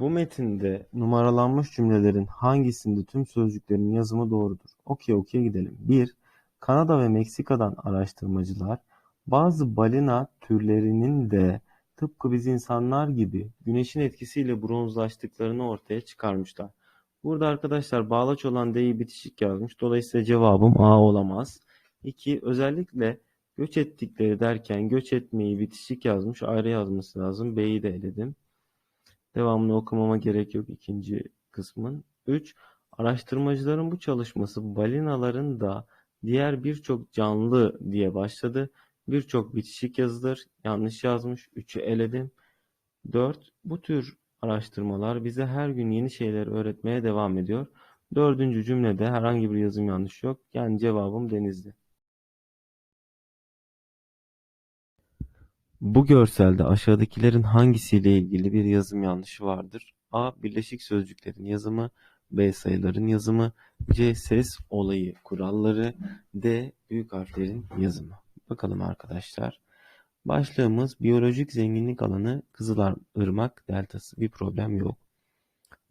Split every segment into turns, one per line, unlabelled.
Bu metinde numaralanmış cümlelerin hangisinde tüm sözcüklerin yazımı doğrudur? Okey okey gidelim. 1. Kanada ve Meksika'dan araştırmacılar bazı balina türlerinin de tıpkı biz insanlar gibi güneşin etkisiyle bronzlaştıklarını ortaya çıkarmışlar. Burada arkadaşlar bağlaç olan D'yi bitişik yazmış. Dolayısıyla cevabım A olamaz. 2. Özellikle göç ettikleri derken göç etmeyi bitişik yazmış. Ayrı yazması lazım. B'yi de eledim. Devamını okumama gerek yok ikinci kısmın. 3. Araştırmacıların bu çalışması balinaların da diğer birçok canlı diye başladı. Birçok bitişik yazılır. Yanlış yazmış. 3'ü eledim. 4. Bu tür araştırmalar bize her gün yeni şeyler öğretmeye devam ediyor. Dördüncü cümlede herhangi bir yazım yanlış yok. Yani cevabım Denizli. Bu görselde aşağıdakilerin hangisiyle ilgili bir yazım yanlışı vardır? A. Birleşik sözcüklerin yazımı B. Sayıların yazımı C. Ses olayı kuralları D. Büyük harflerin yazımı. Bakalım arkadaşlar. Başlığımız biyolojik zenginlik alanı Kızılırmak Deltası. Bir problem yok.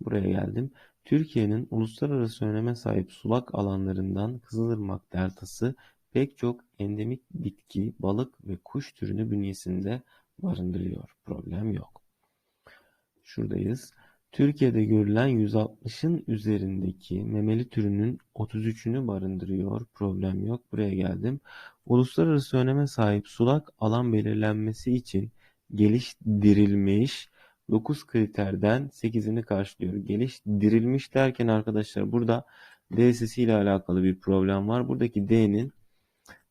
Buraya geldim. Türkiye'nin uluslararası öneme sahip sulak alanlarından Kızılırmak Deltası pek çok endemik bitki, balık ve kuş türünü bünyesinde barındırıyor. Problem yok. Şuradayız. Türkiye'de görülen 160'ın üzerindeki memeli türünün 33'ünü barındırıyor. Problem yok. Buraya geldim. Uluslararası öneme sahip sulak alan belirlenmesi için geliştirilmiş 9 kriterden 8'ini karşılıyor. Geliştirilmiş derken arkadaşlar burada D sesiyle alakalı bir problem var. Buradaki D'nin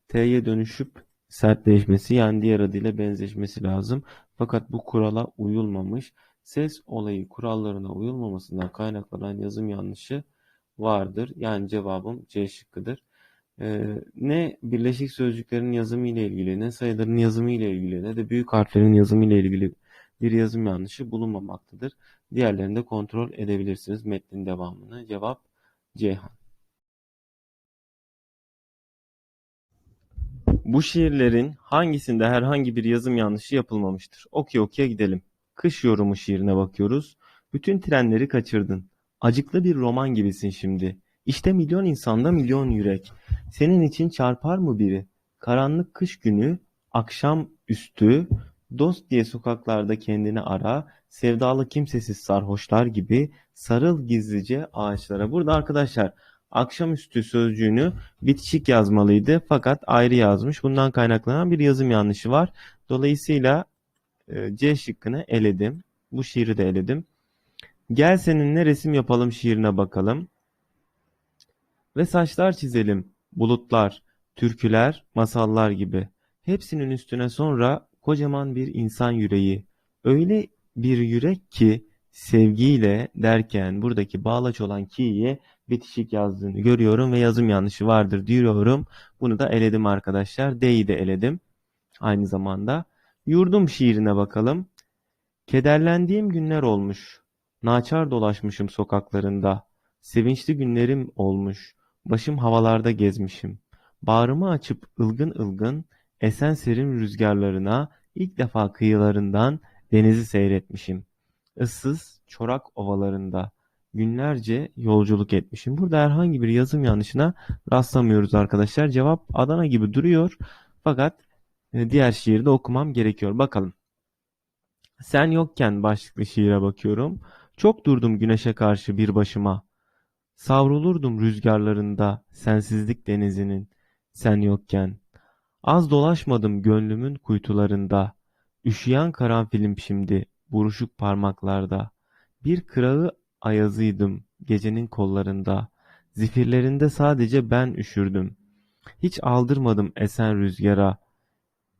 T'ye dönüşüp sertleşmesi yani diğer adıyla benzeşmesi lazım. Fakat bu kurala uyulmamış. Ses olayı kurallarına uyulmamasından kaynaklanan yazım yanlışı vardır. Yani cevabım C şıkkıdır. Ee, ne birleşik sözcüklerin yazımı ile ilgili, ne sayıların yazımı ile ilgili, ne de büyük harflerin yazımı ile ilgili bir yazım yanlışı bulunmamaktadır. Diğerlerini de kontrol edebilirsiniz metnin devamını. Cevap Ceyhan. Bu şiirlerin hangisinde herhangi bir yazım yanlışı yapılmamıştır? Okey okey gidelim. Kış yorumu şiirine bakıyoruz. Bütün trenleri kaçırdın. Acıklı bir roman gibisin şimdi. İşte milyon insanda milyon yürek. Senin için çarpar mı biri? Karanlık kış günü, akşam üstü, dost diye sokaklarda kendini ara, sevdalı kimsesiz sarhoşlar gibi sarıl gizlice ağaçlara. Burada arkadaşlar akşamüstü sözcüğünü bitişik yazmalıydı fakat ayrı yazmış. Bundan kaynaklanan bir yazım yanlışı var. Dolayısıyla e, C şıkkını eledim. Bu şiiri de eledim. Gel seninle resim yapalım şiirine bakalım. Ve saçlar çizelim. Bulutlar, türküler, masallar gibi. Hepsinin üstüne sonra kocaman bir insan yüreği. Öyle bir yürek ki sevgiyle derken buradaki bağlaç olan ki'ye bitişik yazdığını görüyorum ve yazım yanlışı vardır diyorum. Bunu da eledim arkadaşlar. D'yi de eledim. Aynı zamanda. Yurdum şiirine bakalım. Kederlendiğim günler olmuş. Naçar dolaşmışım sokaklarında. Sevinçli günlerim olmuş. Başım havalarda gezmişim. Bağrımı açıp ılgın ılgın esen serin rüzgarlarına ilk defa kıyılarından denizi seyretmişim. Issız, çorak ovalarında günlerce yolculuk etmişim. Burada herhangi bir yazım yanlışına rastlamıyoruz arkadaşlar. Cevap Adana gibi duruyor. Fakat e, diğer şiirde okumam gerekiyor. Bakalım. Sen yokken başlıklı şiire bakıyorum. Çok durdum güneşe karşı bir başıma. Savrulurdum rüzgarlarında sensizlik denizinin sen yokken. Az dolaşmadım gönlümün kuytularında. Üşüyen karanfilim şimdi buruşuk parmaklarda. Bir kırağı ayazıydım gecenin kollarında. Zifirlerinde sadece ben üşürdüm. Hiç aldırmadım esen rüzgara.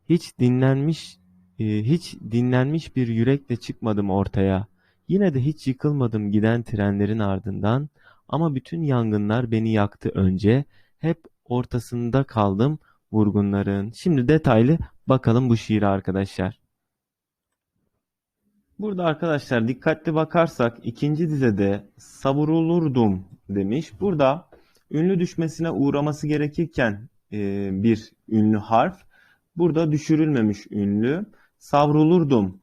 Hiç dinlenmiş e, hiç dinlenmiş bir yürekle çıkmadım ortaya. Yine de hiç yıkılmadım giden trenlerin ardından ama bütün yangınlar beni yaktı önce. Hep ortasında kaldım vurgunların. Şimdi detaylı bakalım bu şiire arkadaşlar. Burada arkadaşlar dikkatli bakarsak ikinci dizede savurulurdum demiş. Burada ünlü düşmesine uğraması gerekirken e, bir ünlü harf burada düşürülmemiş ünlü savrulurdum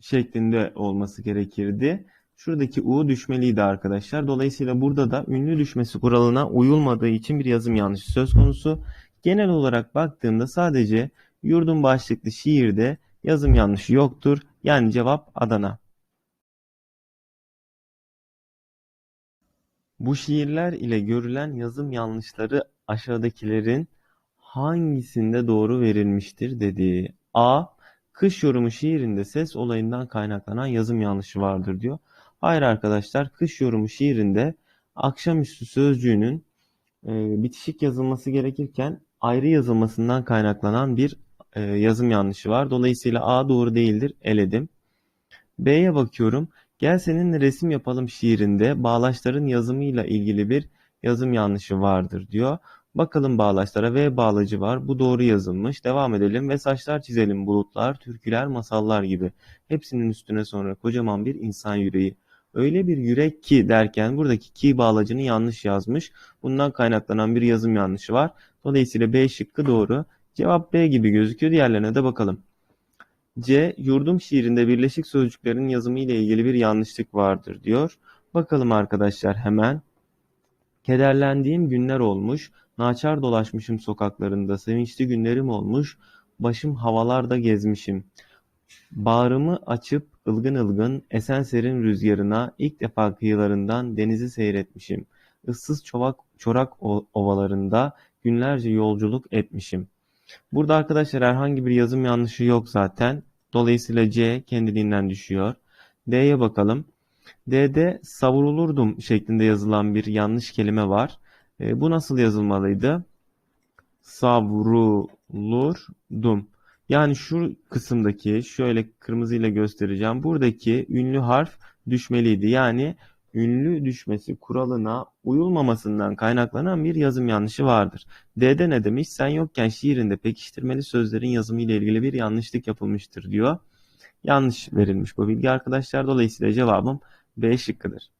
şeklinde olması gerekirdi. Şuradaki U düşmeliydi arkadaşlar. Dolayısıyla burada da ünlü düşmesi kuralına uyulmadığı için bir yazım yanlışı söz konusu. Genel olarak baktığımda sadece yurdum başlıklı şiirde yazım yanlışı yoktur. Yani cevap Adana. Bu şiirler ile görülen yazım yanlışları aşağıdakilerin hangisinde doğru verilmiştir dedi. A. Kış yorumu şiirinde ses olayından kaynaklanan yazım yanlışı vardır diyor. Hayır arkadaşlar, kış yorumu şiirinde akşamüstü sözcüğünün e, bitişik yazılması gerekirken ayrı yazılmasından kaynaklanan bir e, yazım yanlışı var. Dolayısıyla A doğru değildir, eledim. B'ye bakıyorum. Gel seninle resim yapalım şiirinde bağlaçların yazımıyla ilgili bir yazım yanlışı vardır diyor. Bakalım bağlaçlara V bağlacı var. Bu doğru yazılmış. Devam edelim ve saçlar çizelim bulutlar, türküler, masallar gibi. Hepsinin üstüne sonra kocaman bir insan yüreği. Öyle bir yürek ki derken buradaki ki bağlacını yanlış yazmış. Bundan kaynaklanan bir yazım yanlışı var. Dolayısıyla B şıkkı doğru. Cevap B gibi gözüküyor. Diğerlerine de bakalım. C. Yurdum şiirinde birleşik sözcüklerin yazımı ile ilgili bir yanlışlık vardır diyor. Bakalım arkadaşlar hemen. Kederlendiğim günler olmuş, naçar dolaşmışım sokaklarında, sevinçli günlerim olmuş, başım havalarda gezmişim. Bağrımı açıp ılgın ılgın esen serin rüzgarına ilk defa kıyılarından denizi seyretmişim. Issız çovak, çorak ovalarında günlerce yolculuk etmişim. Burada arkadaşlar herhangi bir yazım yanlışı yok zaten. Dolayısıyla C kendiliğinden düşüyor. D'ye bakalım. D'de savrulurdum şeklinde yazılan bir yanlış kelime var. E, bu nasıl yazılmalıydı? Savrulurdum. Yani şu kısımdaki şöyle kırmızıyla göstereceğim. Buradaki ünlü harf düşmeliydi. Yani ünlü düşmesi kuralına uyulmamasından kaynaklanan bir yazım yanlışı vardır. D'de ne demiş? Sen yokken şiirinde pekiştirmeli sözlerin yazımı ile ilgili bir yanlışlık yapılmıştır diyor. Yanlış verilmiş bu bilgi arkadaşlar. Dolayısıyla cevabım B şıkkıdır.